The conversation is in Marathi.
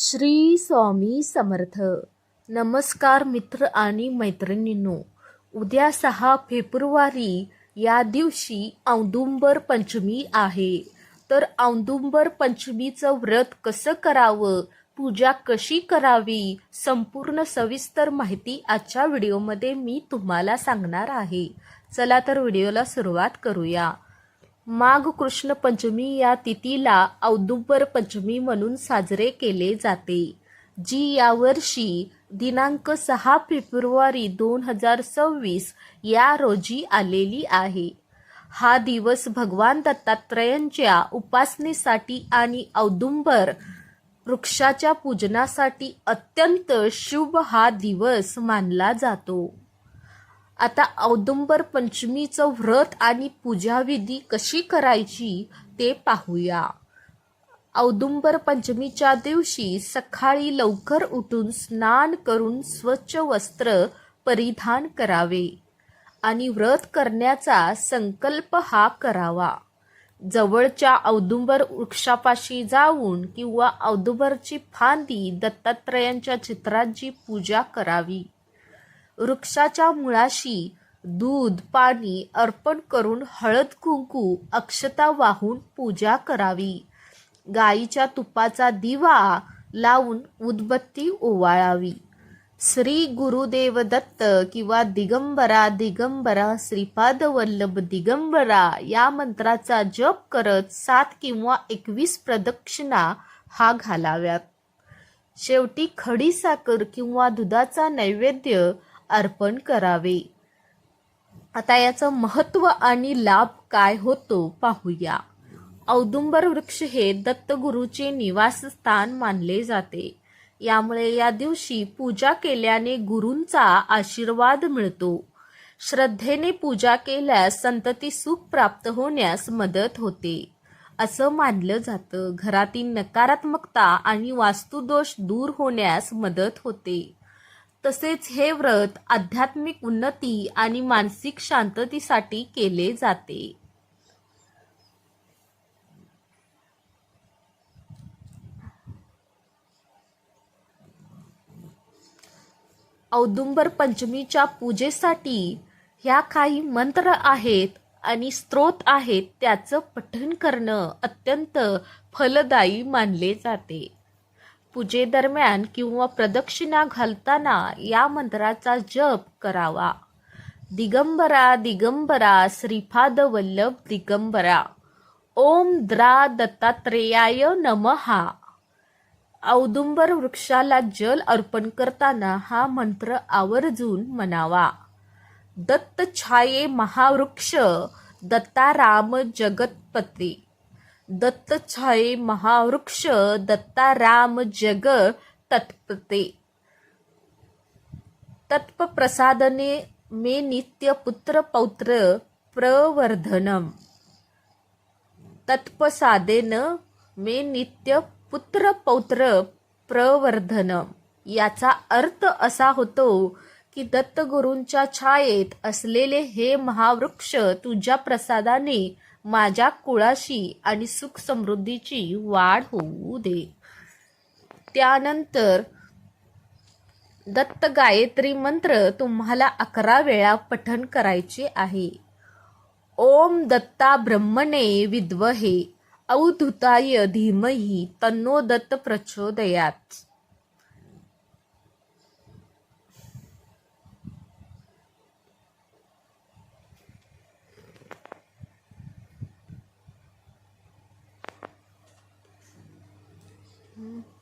श्री स्वामी समर्थ. नमस्कार मित्र आणि मैत्रिणींनो. उद्या सहा फेब्रुवारी या दिवशी औदुंबर पंचमी आहे. तर औदुंबर पंचमीचं व्रत कसं करावं? पूजा कशी करावी? संपूर्ण सविस्तर माहिती आजच्या व्हिडिओमध्ये मी तुम्हाला सांगणार आहे. चला तर व्हिडिओला सुरुवात करूया. माघ कृष्ण पंचमी या तिथीला औदुंबर पंचमी म्हणून साजरे केले जाते जी यावर्षी दिनांक सहा फेब्रुवारी दोन हजार सव्वीस या रोजी आलेली आहे. हा दिवस भगवान दत्तात्रयांच्या उपासनेसाठी आणि औदुंबर वृक्षाच्या पूजनासाठी अत्यंत शुभ हा दिवस मानला जातो. आता औदुंबर पंचमीचं व्रत आणि पूजाविधी कशी करायची ते पाहूया. औदुंबर पंचमीच्या दिवशी सकाळी लवकर उठून स्नान करून स्वच्छ वस्त्र परिधान करावे आणि व्रत करण्याचा संकल्प हा करावा. जवळच्या औदुंबर वृक्षापाशी जाऊन किंवा औदुंबरची फांदी दत्तात्रयांच्या चित्रांची पूजा करावी. वृक्षाच्या मुळाशी दूध पाणी अर्पण करून हळद कुंकू अक्षता वाहून पूजा करावी. गाईच्या तुपाचा दिवा लावून उदबत्ती ओवाळावी. श्री गुरुदेव दत्त किंवा दिगंबरा दिगंबरा श्रीपाद वल्लभ दिगंबरा या मंत्राचा जप करत सात किंवा एकवीस प्रदक्षिणा हा घालाव्यात. शेवटी खडी साखर किंवा दुधाचा नैवेद्य अर्पण करावे. आता याचं महत्त्व आणि लाभ काय होतो पाहूया. औदुंबर वृक्ष हे दत्तगुरूचे निवासस्थान मानले जाते. यामुळे या दिवशी पूजा केल्याने गुरूंचा आशीर्वाद मिळतो. श्रद्धेने पूजा केल्यास संतती सुख प्राप्त होण्यास मदत होते. असं मानलं जातं. घरातील नकारात्मकता आणि वास्तुदोष दूर होण्यास मदत होते. तसेच हे व्रत आध्यात्मिक उन्नती आणि मानसिक शांततेसाठी केले जाते. औदुंबर पंचमीच्या पूजेसाठी ह्या काही मंत्र आहेत आणि स्त्रोत आहेत त्याचं पठण करणं अत्यंत फलदायी मानले जाते. पूजेदरम्यान किंवा प्रदक्षिणा घालताना या मंत्राचा जप करावा. दिगंबरा दिगंबरा श्रीपाद वल्लभ दिगंबरा. ओम द्रा दत्तात्रेयाय नमहा. औदुंबर वृक्षाला जल अर्पण करताना हा मंत्र आवर्जून म्हणावा. दत्त छाये महावृक्ष दत्ताराम जगतपती. दत्त छाये महावृक्ष दत्ताराम जग तत्पते। तत्प्रसादने मे नित्य पुत्र पौत्र प्रवर्धनम। तत्पसादेन मे नित्य पुत्र पौत्र प्रवर्धनम। याचा अर्थ असा होतो की दत्तगुरूंच्या छायेत असलेले हे महावृक्ष तुझ्या प्रसादाने माझ्या कुळाशी आणि सुख समृद्धीची वाढ होऊ दे. त्यानंतर दत्त गायत्री मंत्र तुम्हाला अकरा वेळा पठण करायचे आहे. ओम दत्ता ब्रह्मणे विद्वहे अवधुताय धीमही तन्नो दत्त प्रचोदयात. Mm-hmm.